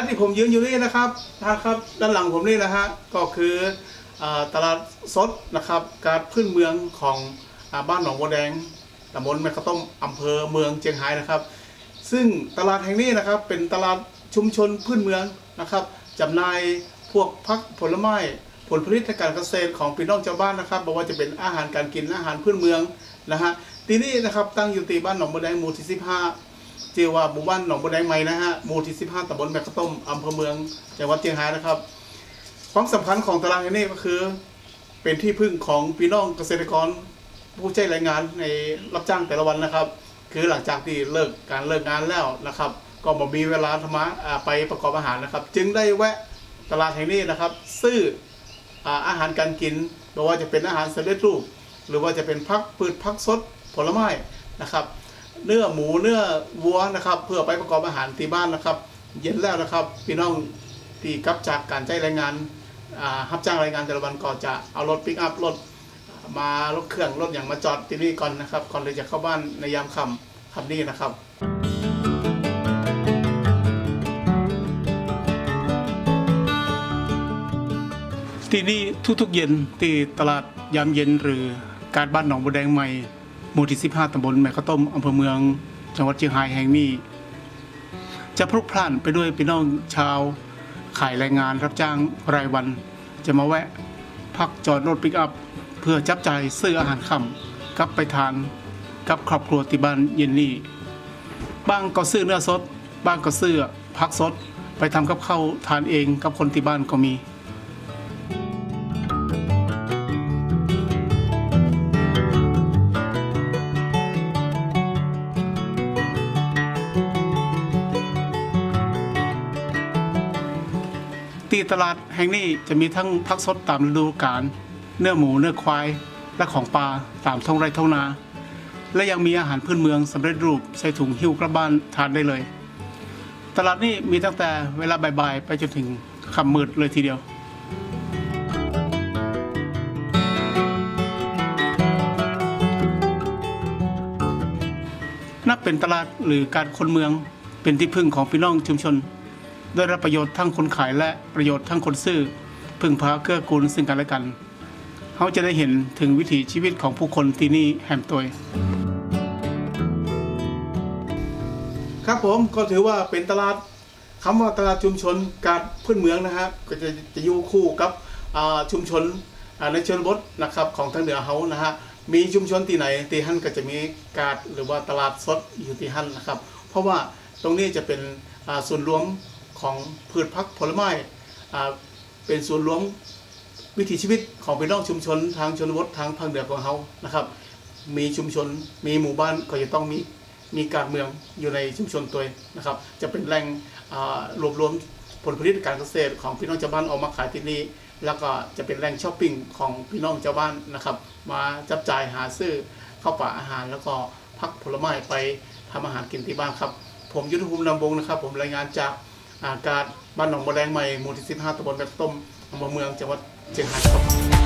และที่ผมยืนอยู่นี่นะครับนะครับด้านหลังผมนี่นะฮะก็คืออตลาดสดนะครับการพื้นเมืองของอบ้านหนองบัวแดงตำบลแม่ข้าวต้มอำเภอเมืองเชียงรายนะครับ ซึ่งตลาดแห่งนี้นะครับเป็นตลาดชุมชนพื้นเมืองนะครับจำหน่ายพวกพักผลไม้ผลผลิตทางการเกษตรของพี่น้องชาวบ้านนะครับบอกว่าจะเป็นอาหารการกินอาหารพื้นเมืองนะฮะที่นี่นะครับตั้งอยู่ที่บ้านหนองบัวแดงหมู่ที่15 ชื่อว่าหมู่บ้านหนองบัวแดงใหม่นะฮะหมู่ที่15ตำบลแม่ข้าวต้มอำเภอเมืองจังหวัดเชียงรายนะครับ ความสำคัญของตลาดแห่งนี้ก็คือ เป็นที่พึ่งของพี่น้องเกษตรกร ผู้ใช้แรงงานในรับจ้างแต่ละวันนะครับ คือหลังจากที่เลิกการเลิกงานแล้วนะครับ ก็มามีเวลาทำมาอ่าไปประกอบอาหารนะครับ จึงได้แวะตลาดแห่งนี้นะครับ ซื้ออาอาหารการกินไม่ว่าจะเป็นอาหารสำเร็จรูป หรือว่าจะเป็นพักพืชพักสดผลไม้นะครับ เนื้อหมูเนื้อวัวนะครับ เพื่อไปประกอบอาหารที่บ้านนะครับ เย็นแล้วนะครับพี่น้องที่กลับจากการใช้แรงงานรับจ้างแรงงานแต่ละวันก็จะเอารถปิกอัพรถมารถเครื่องรถอย่างมาจอดที่นี่ก่อนนะครับก่อนเลยจะเข้าบ้านในยามค่ำค่ำนี้นะครับที่นี่ทุกๆเย็นที่ตลาดยามเย็นหรือการบ้านหนองบัวแดงใหม่ หมู่ที่ 15 ตำบลแม่ข้าวต้มอำเภอเมือง จังหวัดเชียงรายแห่งนี้ จะพลุกพล่านไปด้วยพี่น้องชาวขายแรงงานรับจ้างรายวัน จะมาแวะพักจอดรถปิกอัพ เพื่อจับจ่ายซื้ออาหารค่ำกลับไปทานกับครอบครัวที่บ้านเย็นนี้บ้างก็ซื้อเนื้อสด บ้างก็ซื้อผักสด ไปทำกับข้าวทานเองกับคนที่บ้านก็มี ตีตลาดแห่งนี้จะมีทั้งพักสดตามฤดูกาลเนื้อหมูเนื้อควาย และของปลาตามท้องไร่ท้องนา และยังมีอาหารพื้นเมืองสำเร็จรูปใส่ถุงหิ้วกลับบ้านทานได้เลย ตลาดนี้มีตั้งแต่เวลาบ่ายๆไปจนถึงค่ำมืดเลยทีเดียวนับเป็นตลาดหรือการคนเมืองเป็นที่พึ่งของพี่น้องชุมชน ได้รับประโยชน์ทั้งคนขายและประโยชน์ทั้งคนซื้อ พึ่งพาเกื้อกูลซึ่งกันและกันเขาจะได้เห็นถึงวิถีชีวิตของผู้คนที่นี่แห่มตัวครับผมก็ถือว่าเป็นตลาดคำว่าตลาดชุมชนการพื้นเมืองนะครับก็จะจะอยู่คู่กับอ่าชุมชนอ่าในชนบทนะครับของทางเหนือเขานะฮะมีชุมชนที่ไหนที่หั่นก็จะมีการหรือว่าตลาดสดอยู่ที่หั่นนะครับ เพราะว่าตรงนี้จะเป็นอ่าส่วนรวม ของพืชพักผลไม้เป็นส่วนรวมวิถีชีวิตของพี่น้องชุมชนทางชนบททางภาคเหนือของเขานะครับ มีชุมชนมีหมู่บ้านก็จะต้องมีมีการเมืองอยู่ในชุมชนตัวนะครับ จะเป็นแหล่งรวบรวมผลผลิตการเกษตรของพี่น้องชาวบ้านออกมาขายที่นี่แล้วก็จะเป็นแหล่งช้อปปิ้งของพี่น้องชาวบ้านนะครับ มาจับจ่ายหาซื้อเข้าวป่าอาหาร แล้วก็พักผลไม้ไปทำอาหารกินที่บ้านครับ ผมยุทธภูมินำวงนะครับ ผมรายงานจาก อากาศบ้านหนองบัวแดงใหม่หมู่ที่15ตำบลแบบต้มอำเภอเมืองจังหวัดเชียงรายครับ